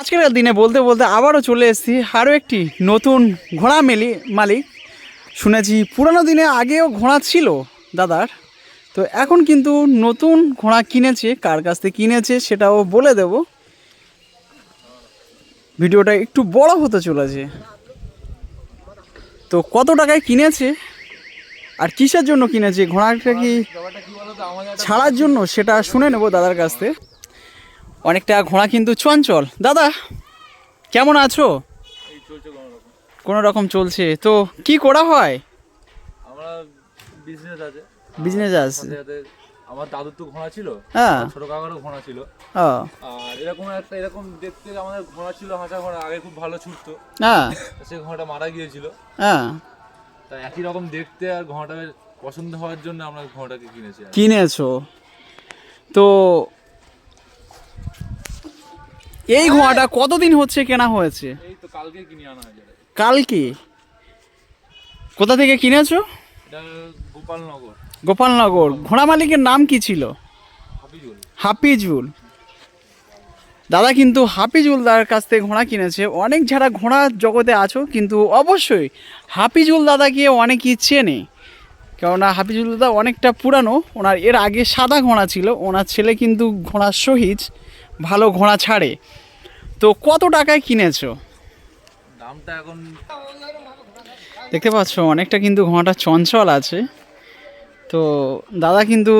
আজকের দিনে বলতে বলতে আবারও চলে এসেছি আরও একটি নতুন ঘোড়া মেলি মালিক। শুনেছি পুরানো দিনে আগেও ঘোড়া ছিল দাদার। তো এখন কিন্তু নতুন ঘোড়া কিনেছে, কার কাছ থেকে কিনেছে সেটাও বলে দেব। ভিডিওটা একটু বড় হতে চলেছে। তো কত টাকায় কিনেছে আর কিসের জন্য কিনেছে, ঘোড়াটা কি ছাড়ার জন্য সেটা শুনে নেব দাদার কাছ থেকে। অনেকটা ঘোড়া কিন্তু চঞ্চল। দাদা কেমন আছো? এই চলছে কোনো রকম। চলছে। তো কি করা হয়? আমরা বিজনেস আছে। বিজনেস আছে। আমার দাদুর তো ঘোড়া ছিল হ্যাঁ। ছোট কাকারও ঘোড়া ছিল। আর এরকম একটা এরকম দেখতে আমাদের ঘোড়া ছিল হাঁসা ঘোড়া আগে খুব ভালো ছুটতো। হ্যাঁ। সেই ঘোড়াটা মারা গিয়েছিল। হ্যাঁ। তাই একই রকম দেখতে আর ঘোড়াটা পছন্দ হওয়ার জন্য আমরা ঘোড়াটাকে কিনেছি কিনেছো। তো এই ঘোড়াটা কতদিন হচ্ছে কেনা হয়েছে? এই তো কালকে কিনে আনা হয়েছে কালকে? কোথা থেকে কিনেছো? গোপালনগর। গোপালনগর। ঘোড়া মালিকের নাম কি ছিল? হাফিজুল। দাদা কিন্তু হাফিজুল দার কাছ থেকে ঘোড়া কিনেছে। অনেক যারা ঘোড়ার জগতে আছো কিন্তু অবশ্যই হাফিজুল দাদাকে অনেকেই চেনে। কেননা হাফিজুল দাদা অনেকটা পুরানো ওনার এর আগে সাদা ঘোড়া ছিল ওনার ছেলে কিন্তু ঘোড়ার সহিজ ভালো ঘোড়া ছাড়ে। তো কত টাকায় কিনেছো? দামটা এখন দেখতে পাচ্ছ অনেকটা কিন্তু ঘোড়াটা চঞ্চল আছে। তো দাদা কিন্তু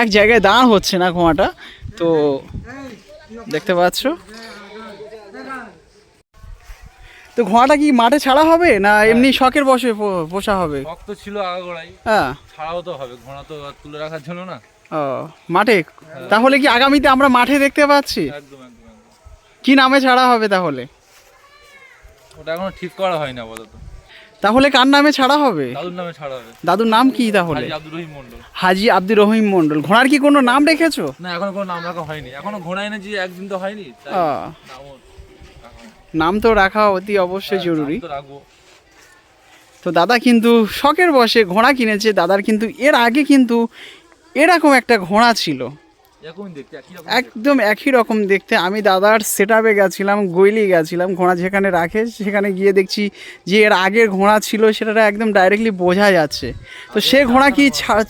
এক জায়গায় দাঁড় হচ্ছে না ঘোড়াটা। তো দেখতে পাচ্ছ তো ঘোড়াটা কি মাঠে ছাড়া হবে না এমনি শখের বসে পোষা হবে? শক্ত ছিল আগাগোড়াই হ্যাঁ। ছাড়াও তো হবে ঘোড়া তো তুলে রাখার জন্য না। ও মাঠে? তাহলে কি আগামীতে আমরা মাঠে দেখতে পাচ্ছি? একদম একদম একদম। কি নামে ছাড়া হবে তাহলে? ওটা এখনও ঠিক করা হয়নি আপাতত। তাহলে কার নামে ছাড়া হবে? দাদুর নামে ছাড়া হবে। দাদুর নাম কি তাহলে? হাজি আব্দুর রহিম মন্ডল হাজি আব্দুর রহিম মন্ডল ঘোড়ার কি কোনো নাম রেখেছো? না এখনও কোনো নাম রাখা হয়নি। এখনও ঘোড়া এনেছি একদিন তো হয়নি তাই আহ, নামও রাখা হয়নি। নাম তো রাখা অতি অবশ্যই জরুরি। তো দাদা কিন্তু শখের বসে ঘোড়া কিনেছে দাদার কিন্তু এর আগে কিন্তু এরকম একটা ঘোড়া ছিল। একদম একই রকম দেখতে। আমি দাদার সেট আপে গেছিলাম গৈলি গেছিলাম ঘোড়া যেখানে রাখে সেখানে গিয়ে দেখছি যে এর আগের ঘোড়া ছিল সেটা একদম ডাইরেক্টলি বোঝা যাচ্ছে। তো সে ঘোড়া কি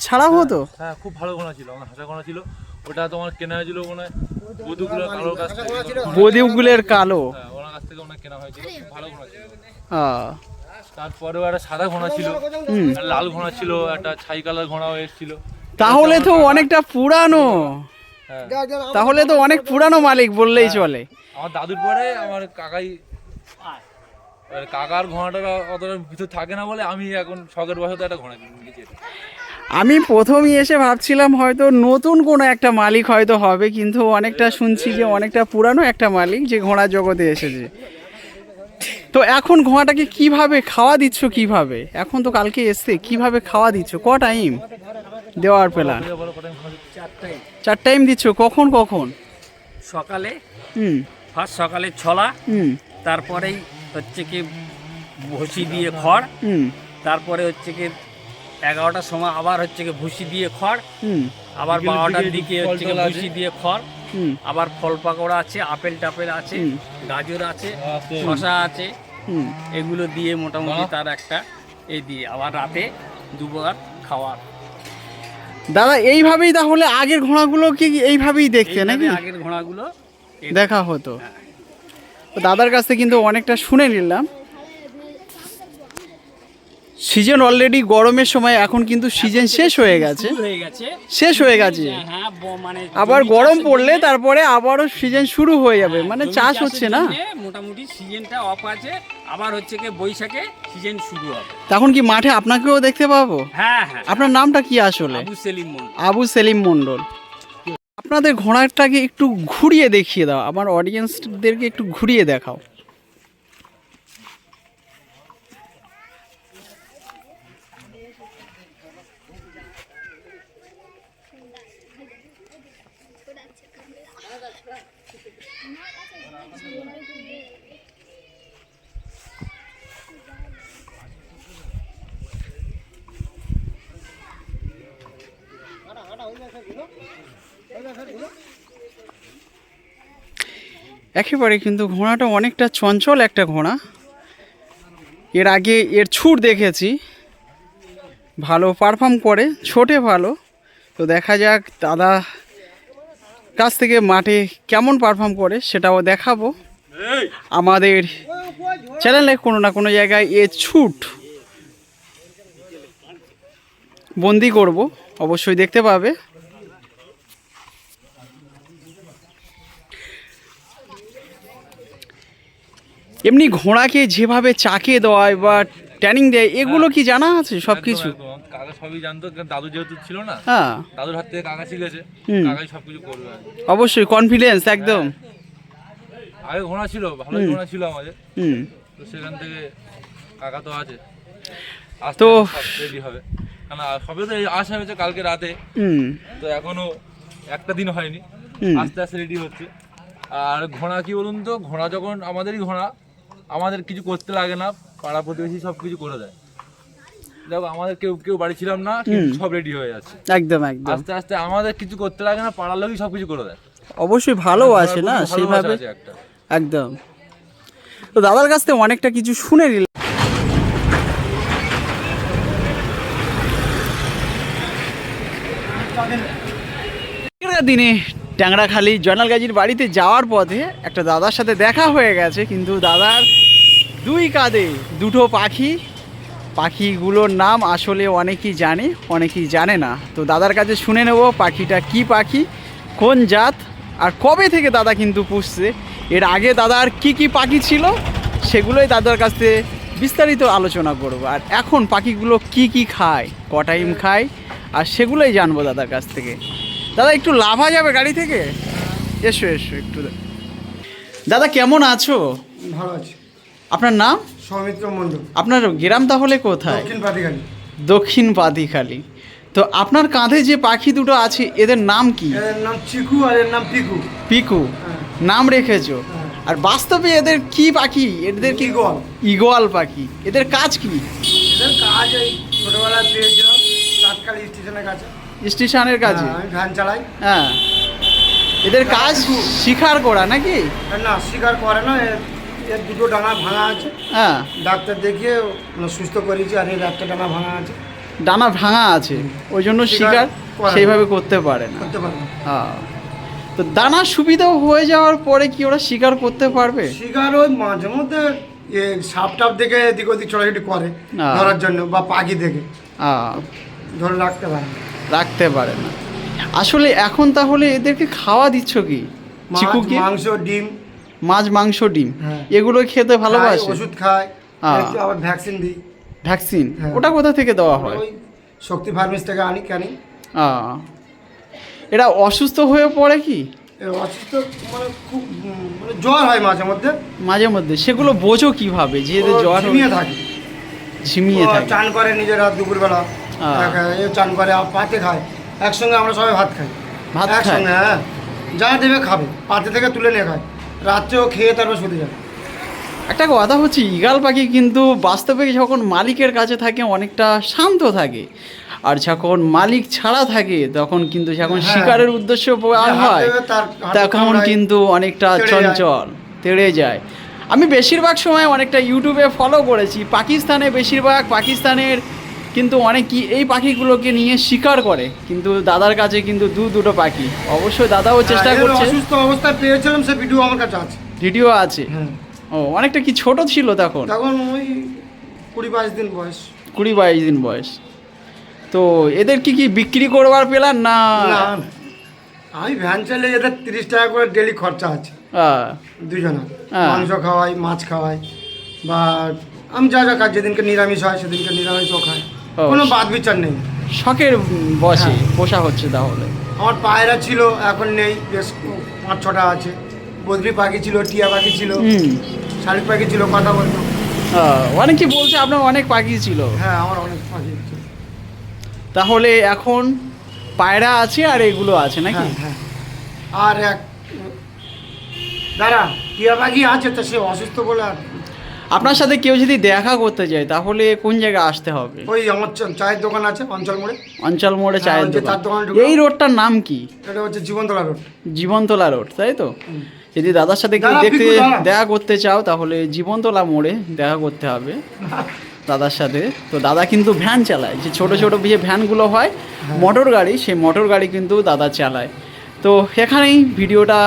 ছাড়া হতো? হ্যাঁ খুব ভালো ঘোড়া ছিল আমার হাসা ঘোড়া ছিল। ওটা তোমার কেনা হয়েছিল মনে হয় বদিউগুলের কালো। হ্যাঁ থেকে ওনার কেনা হয়েছিল ভালো ঘোড়া ছিল। তারপরেও একটা সাদা ঘোড়া ছিল লাল ঘোড়া ছিল একটা ছাই কালার ঘোড়াও এসেছিল। তাহলে তো অনেকটা পুরানো। হ্যাঁ তাহলে তো অনেক পুরানো মালিক বললেই চলে। আমার দাদুর পরে আমার কাকাই কাকার ঘোড়াটা অতটা ভিতর থাকে না বলে আমি এখন শখের বসতে একটা ঘোড়া আমি প্রথমই এসে ভাবছিলাম হয়তো নতুন কোনো একটা মালিক হয়তো হবে কিন্তু অনেকটা শুনছি যে অনেকটা পুরানো একটা মালিক যে ঘোড়া জগতে এসেছে। তো এখন ঘোড়াটাকে কীভাবে খাওয়া দিচ্ছ কীভাবে? এখন তো কালকে এসছে কীভাবে খাওয়া দিচ্ছ? ক টাইম দেওয়ার প্ল্যান। চার টাইম দিচ্ছ কখন কখন? সকালে। হুম। ফার্স্ট সকালে ছলা হুম। তারপরেই হচ্ছে কি ভুসি দিয়ে খড় হুম। তারপরে হচ্ছে কি এগারোটার সময় আবার হচ্ছে কি ভুসি দিয়ে খড় হুম। আবার বারোটার দিকে হচ্ছে কি ভুসি দিয়ে খড় হুম। আবার ফল পাকোড়া আছে আপেল টাপেল আছে গাজর আছে। শশা আছে হুম। এগুলো দিয়ে মোটামুটি তার একটা এই দিয়ে আবার রাতে দুবার খাওয়ার। দাদা এইভাবেই তাহলে আগের ঘোড়াগুলো কি এইভাবেই দেখতে নাকি? আগের ঘোড়াগুলো দেখা হতো। তো দাদার কাছ থেকে কিন্তু অনেকটা শুনে নিলাম। সিজন অলরেডি গরমের সময় এখন কিন্তু সিজন শেষ হয়ে গেছে। হয়ে শেষ হয়ে গেছে। হ্যাঁ মানে আবার গরম পড়লে তারপরে আবারও সিজন শুরু হয়ে যাবে। মানে চাষ হচ্ছে না। মোটামুটি সিজনটা অফ আছে। আবার হচ্ছে কি বৈশাখে সিজন শুরু হবে। তখন কি মাঠে আপনাকেও দেখতে পাবো? হ্যাঁ হ্যাঁ। আপনার নামটা কি আসলে? আবু সেলিম মন্ডল আবু সেলিম মণ্ডল। আপনাদের ঘোড়াটাকে একটু ঘুরিয়ে দেখিয়ে দাও। আমার অডিয়েন্সদেরকে একটু ঘুরিয়ে দেখাও। একেবারে কিন্তু ঘোড়াটা অনেকটা চঞ্চল একটা ঘোড়া। এর আগে এর ছুট দেখেছি। ভালো পারফর্ম করে ছোটে ভালো। তো দেখা যাক দাদা কাছ থেকে মাঠে কেমন পারফর্ম করে সেটাও দেখাবো। আমাদের চ্যানেলে কোনো না কোনো জায়গায় এ ছুট বন্দি করব। অবশ্যই দেখতে পাবে। এমনি ঘোড়াকে যেভাবে চাকে দেওয়ায় বা ট্যানিং দেয় এগুলো কি জানা আছে সব কিছু। কাকা সবই জানতো দাদু যেহেতু ছিল না হ্যাঁ। দাদুর হাত থেকে কাকা শিখেছে। কাকাই সবকিছু করবে অবশ্যই কনফিডেন্স একদম। আগে ঘোড়া ছিল ভালো ঘোড়া ছিল আমাদের। হুম। তো সেখান থেকে কাকা তো আছে। তো- রেডি হবে। কারণ সবে তো আসা হয়েছে কালকে রাতে। হুম। তো এখনও একটা দিন হয়নি। আস্তে আস্তে রেডি হচ্ছে। আর ঘোড়া কি বলুন তো ঘোড়া যখন আমাদেরই ঘোড়া আমাদের কিছু করতে লাগে না পাড়া প্রতিবেশী সব কিছু করে দেয়। দেখো আমাদের কেউ কেউ বাড়ি ছিলাম না। সব রেডি হয়ে যাচ্ছে। একদম একদম। আস্তে আস্তে আমাদের কিছু করতে লাগে না পাড়ার লোকই সব কিছু করে দেয়। অবশ্যই ভালো আছে না সেইভাবে একটা। একদম। তো দাদার কাছ থেকে অনেকটা কিছু শুনে নিলাম। দিনে ট্যাংরাখালি জয়নাল গাজীর বাড়িতে যাওয়ার পথে একটা দাদার সাথে দেখা হয়ে গেছে কিন্তু দাদার দুই কাঁধে দুটো পাখি। পাখিগুলোর নাম আসলে অনেকেই জানে অনেকেই জানে না। তো দাদার কাছে শুনে নেব পাখিটা কি পাখি, কোন জাত, আর কবে থেকে দাদা কিন্তু পুষছে, এর আগে দাদার কি কি পাখি ছিল, সেগুলোই দাদার কাছ থেকে বিস্তারিত আলোচনা করব। আর এখন পাখিগুলো কি কি খায় ক টাইম খায়, আর সেগুলোই জানব দাদার কাছ থেকে। দাদা, একটু লাভা যাবে গাড়ি থেকে? এসো এসো, একটু। দাদা, কেমন আছো? ভালো আছে। আপনার নাম? সৌমিত্র মণ্ডল। আপনার গ্রাম তাহলে কোথায়? দক্ষিণ পাতিখালি দক্ষিণ পাতিখালি তো আপনার কাঁধে যে পাখি দুটো আছে এদের নাম কি? এর নাম চিকু আর এর নাম পিকু। পিকু। নাম রেখেছো। আর বাস্তবে এদের কি পাখি? এদের কি ঈগল। ইগোয়াল পাখি। এদের কাজ কি? এদের কাজ এই ছোটোবেলায় পেয়েছিলাম তাৎকাল স্টেশনের কাছে। স্টেশনের কাজে? হ্যাঁ, আমি ভ্যান চালাই। হ্যাঁ। এদের কাজ শিকার করা নাকি? না স্বীকার করে না এর দুটো ডানা ভাঙা আছে। হ্যাঁ। ডাক্তার দেখিয়ে সুস্থ করেছি আর এর একটা ডানা ভাঙা আছে। ডানা ভাঙা আছে। ওই জন্য শিকার। সেইভাবে করতে পারে না। করতে পারব হ্যাঁ। তো দানার সুবিধাও হয়ে যাওয়ার পরে কি ওরা শিকার করতে পারবে? শিকার ওই মাঝে মধ্যে এ সাপ টাপ দেখে এদিক ওদিক ছোটাছুটি করে ধরার জন্য বা পাখি দেখে। আহ, ধরে রাখতে পারে রাখতে পারে না। আসলে এখন তাহলে এদেরকে খাওয়া দিচ্ছ কি? মাংস ডিম মাছ মাংস ডিম। হ্যাঁ। এগুলো খেতে ভালোবাসে। ওষুধ খায় হ্যাঁ। আবার ভ্যাকসিন দিই। ভ্যাকসিন। ওটা কোথা থেকে দেওয়া হয়? শক্তি ফার্মেস থেকে আনি কেনি। এটা অসুস্থ হয়ে পড়ে কি? অসুস্থ মানে খুব মানে জ্বর হয় মাঝে মধ্যে। মাঝে মধ্যে। সেগুলো বোঝো কীভাবে? যে জ্বর ঝিমিয়ে থাকে। ঝিমিয়ে থাকে। চান করে নিজেরা দুপুরবেলা। হ্যাঁ। এক- এ চান করে পাতে খায়। একসঙ্গে আমরা সবাই ভাত খাই। ভাত একসঙ্গে হ্যাঁ। যা দেবে খাবে। পাতে থেকে তুলে নিয়ে খায়। রাত্রেও খেয়ে তারপর শুতে যাবে। একটা কথা হচ্ছে ইগাল পাখি কিন্তু বাস্তবে যখন মালিকের কাছে থাকে অনেকটা শান্ত থাকে। আর যখন মালিক ছাড়া থাকে তখন কিন্তু যখন হ্যাঁ। শিকারের উদ্দেশ্য হাত হয় তখন কিন্তু অনেকটা চঞ্চল তেড়ে যায়। আমি বেশিরভাগ সময় অনেকটা ইউটিউবে ফলো করেছি। পাকিস্তানে বেশিরভাগ পাকিস্তানের কিন্তু অনেকই এই পাখিগুলোকে নিয়ে শিকার করে কিন্তু দাদার কাছে কিন্তু দু দুটো পাখি। অবশ্যই দাদাও চেষ্টা হ্যাঁ, করছে। অসুস্থ অবস্থায় পেয়েছিলাম সে ভিডিও আমার কাছে আছে। ভিডিও আছে। হ্যাঁ। ও অনেকটা কি ছোট ছিল তখন? তখন ওই কুড়ি বাইশ দিন বয়স। কুড়ি বাইশ দিন বয়স। তো এদের কি কি বিক্রি করবার পেলাম না। আমি ভ্যান চালিয়ে এদের তিরিশ টাকা করে ডেলি খরচা আছে। দুজনা। মাংস খাওয়াই মাছ খাওয়াই বা আমি যা যা কাজ যেদিনকে নিরামিষ হয় সেদিনকে নিরামিষও খাই। কোনো বাদ বিচার নেই। শখের বসে হ্যাঁ। পোষা হচ্ছে তাহলে। আমার পায়রা ছিল এখন নেই বেশ পাঁচ ছটা আছে। বদ্রি পাখি ছিল টিয়া পাখি ছিল শালিক পাখি ছিল কথা বলতো অনেক কি বলছে আপনার অনেক পাখি ছিল। হ্যাঁ আমার অনেক পাখি ছিল। তাহলে এখন পায়রা আছে আর এগুলো আছে নাকি? হ্যাঁ হ্যাঁ। আর এক দাঁড়া টিয়া পাখি আছে তো সে অসুস্থ বলে আর আপনার সাথে কেউ যদি দেখা করতে যায় তাহলে কোন জায়গায় আসতে হবে? ওই আমার চায়ের দোকান আছে অঞ্চল মোড়ে। অঞ্চল মোড়ে হ্যাঁ, চায়ের দোকান। এই রোডটার নাম কি? এটা হচ্ছে জীবনতলা রোড। জীবনতলা রোড তাই তো? যদি দাদার সাথে কেউ দেখতে দেখা করতে চাও তাহলে জীবনতলা মোড়ে দেখা করতে হবে দাদার সাথে। তো দাদা কিন্তু ভ্যান চালায় যে ছোট ছোট যে ভ্যানগুলো হয়। মোটর গাড়ি সেই মোটর গাড়ি কিন্তু দাদা চালায়। তো এখানেই ভিডিওটা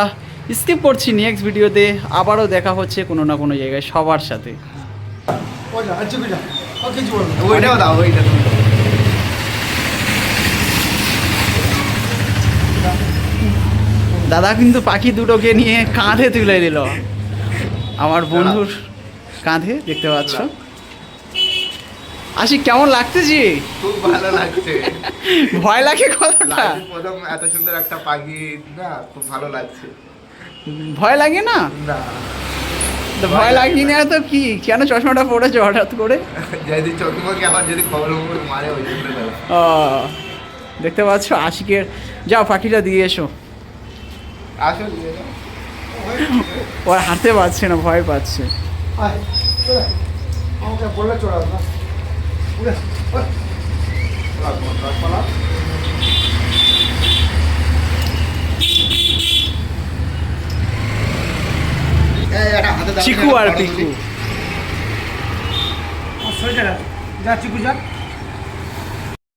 স্কিপ করছি নেক্সট ভিডিওতে। আবারও দেখা হচ্ছে কোনো না কোনো জায়গায় সবার সাথে। আচ্ছা। ওইটাও দাও ওইটা দাদা কিন্তু পাখি দুটোকে নিয়ে কাঁধে তুলে দিল আমার বন্ধুর কাঁধে দেখতে পাচ্ছ। আশি কেমন লাগতেছি খুব ভালো লাগছে। ভয় লাগে কতটা প্রথম এত সুন্দর একটা পাখি না খুব ভালো লাগছে। ভয় লাগে না? না। তো ভয় লাগি না তো কি? কেন চশমাটা পড়েছো হঠাৎ করে? যদি আমার যদি খবর মারে ওই ও, দেখতে পাচ্ছ আশিকের। যাও পাখিটা দিয়ে এসো। আসো ওর হাঁটতে পারছে না ভয় পাচ্ছে। আমাকে বললে না। এই, একটা হাতে দাও, চিকু আর পিকু। যা চিকু যা